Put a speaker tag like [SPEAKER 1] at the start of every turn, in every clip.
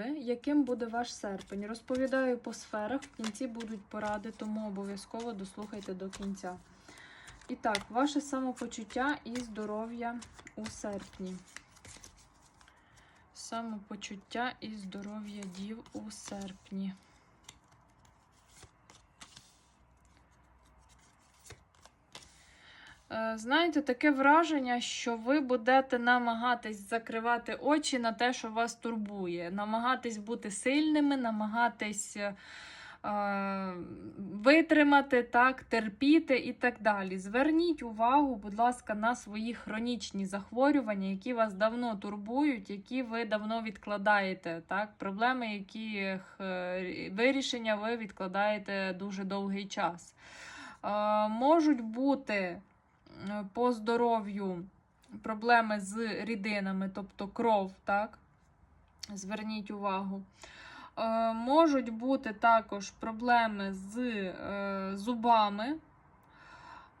[SPEAKER 1] ви, яким буде ваш серпень. Розповідаю по сферах, в кінці будуть поради, тому обов'язково дослухайте до кінця. І так, ваше самопочуття і здоров'я у серпні. Самопочуття і здоров'я дів у серпні. Знаєте, таке враження, що ви будете намагатись закривати очі на те, що вас турбує, намагатись бути сильними, намагатись е, е, витримати, так, терпіти і так далі. Зверніть увагу, будь ласка, на свої хронічні захворювання, які вас давно турбують, які ви давно відкладаєте. Так? Проблеми, яких е, вирішення ви відкладаєте дуже довгий час. Е, Можуть бути е, по здоров'ю проблеми з рідинами, тобто кров, так? Зверніть увагу. Е, Можуть бути також проблеми з е, зубами.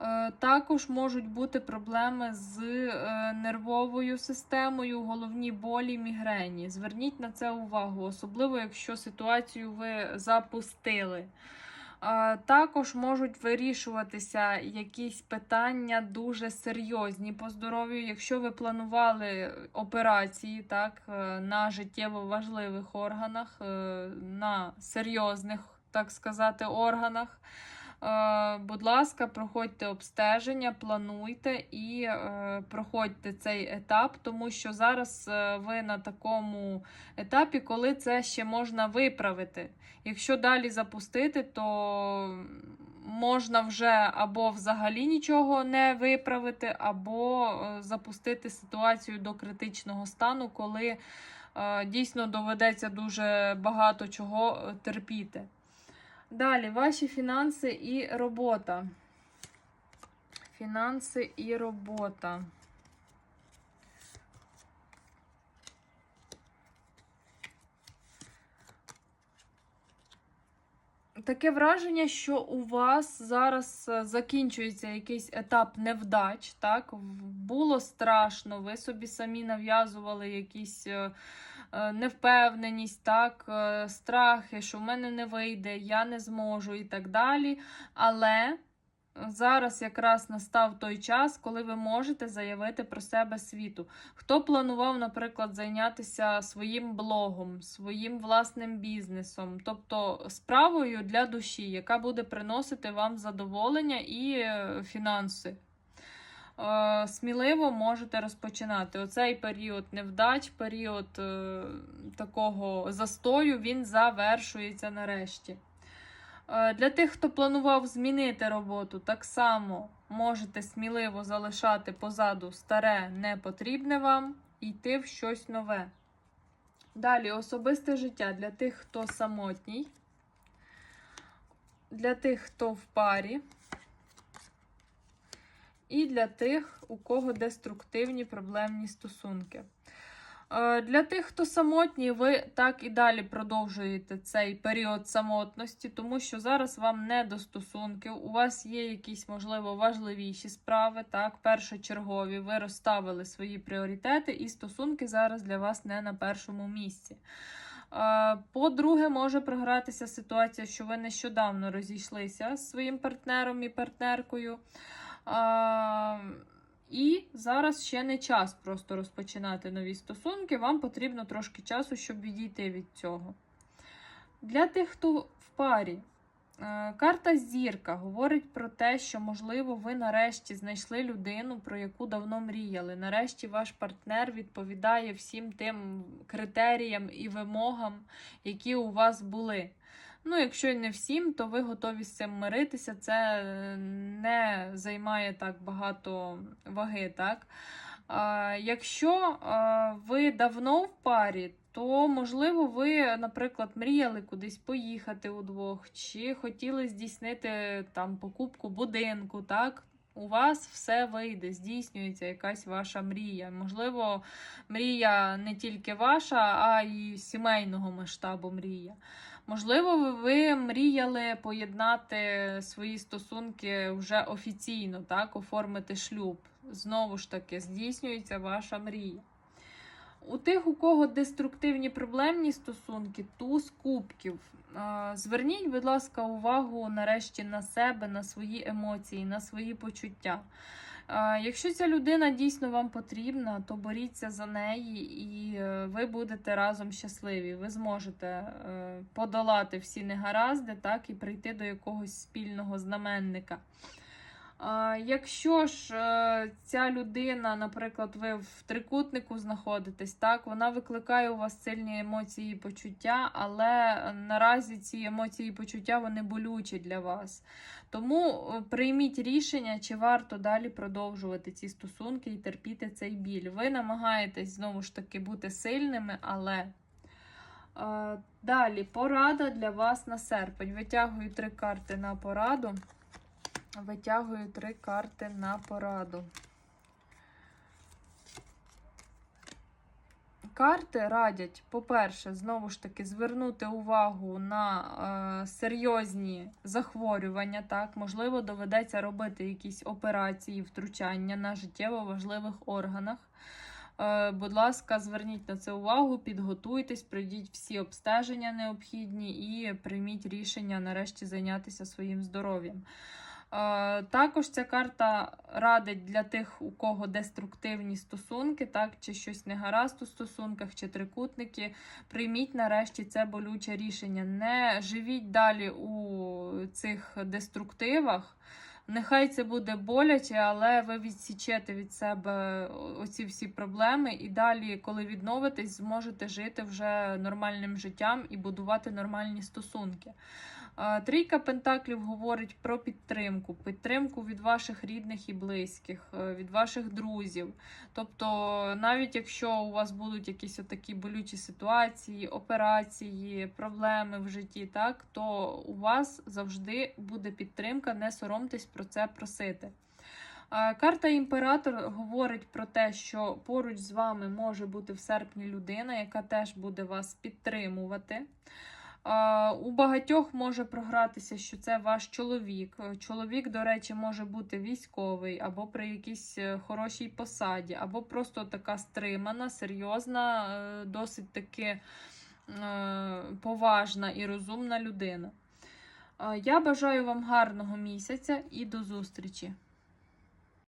[SPEAKER 1] Е, Також можуть бути проблеми з е, нервовою системою, головні болі, мігрені. Зверніть на це увагу, особливо якщо ситуацію ви запустили. Також можуть вирішуватися якісь питання дуже серйозні по здоров'ю. Якщо ви планували операції так, е, на життєво важливих органах, е, на серйозних, так сказати, органах. Е, Будь ласка, проходьте обстеження, плануйте і е, проходьте цей етап, тому що зараз е, ви на такому етапі, коли це ще можна виправити. Якщо далі запустити, то можна вже або взагалі нічого не виправити, або запустити ситуацію до критичного стану, коли дійсно доведеться дуже багато чого терпіти. Далі, ваші фінанси і робота. Фінанси і робота. Таке враження, що у вас зараз е, закінчується якийсь етап невдач. Так? Було страшно, ви собі самі нав'язували якісь е, невпевненість, так? е, страхи, що в мене не вийде, я не зможу і так далі. Але зараз якраз настав той час, коли ви можете заявити про себе світу. Хто планував, наприклад, зайнятися своїм блогом, своїм власним бізнесом, тобто справою для душі, яка буде приносити вам задоволення і е, фінанси. Е, Сміливо можете розпочинати. Оцей період невдач, період е, такого застою, він завершується нарешті. Е, Для тих, хто планував змінити роботу, так само можете сміливо залишати позаду старе, непотрібне вам і йти в щось нове. Далі особисте життя для тих, хто самотній, для тих, хто в парі, і для тих, у кого деструктивні проблемні стосунки. Е, Для тих, хто самотній, ви так і далі продовжуєте цей період самотності, тому що зараз вам не до стосунків. У вас є якісь, можливо, важливіші справи, так, першочергові. Ви розставили свої пріоритети, і стосунки зараз для вас не на першому місці. Е, По-друге, може програтися ситуація, що ви нещодавно розійшлися з своїм партнером і партнеркою. І зараз ще не час просто розпочинати нові стосунки. Вам потрібно трошки часу, щоб відійти від цього. Для тих, хто в парі, е, карта зірка говорить про те, що, можливо, ви нарешті знайшли людину, про яку давно мріяли. Нарешті ваш партнер відповідає всім тим критеріям і вимогам, які у вас були. Ну, якщо й не всім, то ви готові з цим миритися. Це е, не займає так багато ваги, так? Якщо ви давно в парі, то можливо ви, наприклад, мріяли кудись поїхати удвох, чи хотіли здійснити там покупку будинку, так? У вас все вийде, здійснюється якась ваша мрія. Можливо, мрія не тільки ваша, а й сімейного масштабу мрія. Можливо, ви- мріяли поєднати свої стосунки вже офіційно, так, оформити шлюб. Знову ж таки, здійснюється ваша мрія. У тих, у кого деструктивні проблемні стосунки, туз кубків. Зверніть, будь ласка, увагу нарешті на себе, на свої емоції, на свої почуття. Е, Якщо ця людина дійсно вам потрібна, то боріться за неї, і е, ви будете разом щасливі. Ви зможете е, подолати всі негаразди, так, і прийти до якогось спільного знаменника. Якщо ж е, ця людина, наприклад, ви в трикутнику знаходитесь, так, вона викликає у вас сильні емоції і почуття, але наразі ці емоції і почуття вони болючі для вас. Тому е, прийміть рішення, чи варто далі продовжувати ці стосунки і терпіти цей біль. Ви намагаєтесь знову ж таки бути сильними, але. Е, Далі порада для вас на серпень. Витягую три карти на пораду. Витягую три карти на пораду. Карти радять, по-перше, знову ж таки, звернути увагу на е, серйозні захворювання. Так, можливо, доведеться робити якісь операції, втручання на життєво важливих органах. Е, будь ласка, зверніть на це увагу, підготуйтесь, пройдіть всі обстеження необхідні і прийміть рішення нарешті зайнятися своїм здоров'ям. Е, Також ця карта радить для тих, у кого деструктивні стосунки, так, чи щось не гаразд у стосунках, чи трикутники. Прийміть нарешті це болюче рішення. Не живіть далі у цих деструктивах. Нехай це буде боляче, але ви відсічете від себе оці всі проблеми, і далі, коли відновитесь, зможете жити вже нормальним життям і будувати нормальні стосунки. Трійка Пентаклів говорить про підтримку, підтримку від ваших рідних і близьких, е, від ваших друзів. Тобто, навіть якщо у вас будуть якісь отакі болючі ситуації, операції, проблеми в житті, так, то у вас завжди буде підтримка, не соромтесь про це просити. Карта імператор говорить про те, що поруч з вами може бути в серпні людина, яка теж буде вас підтримувати. У багатьох може програтися, що це ваш чоловік. Е, Чоловік, до речі, може бути військовий, або при якійсь е, хорошій посаді, або просто така стримана, серйозна, е, досить таки поважна і розумна людина. Я бажаю вам гарного місяця і до зустрічі!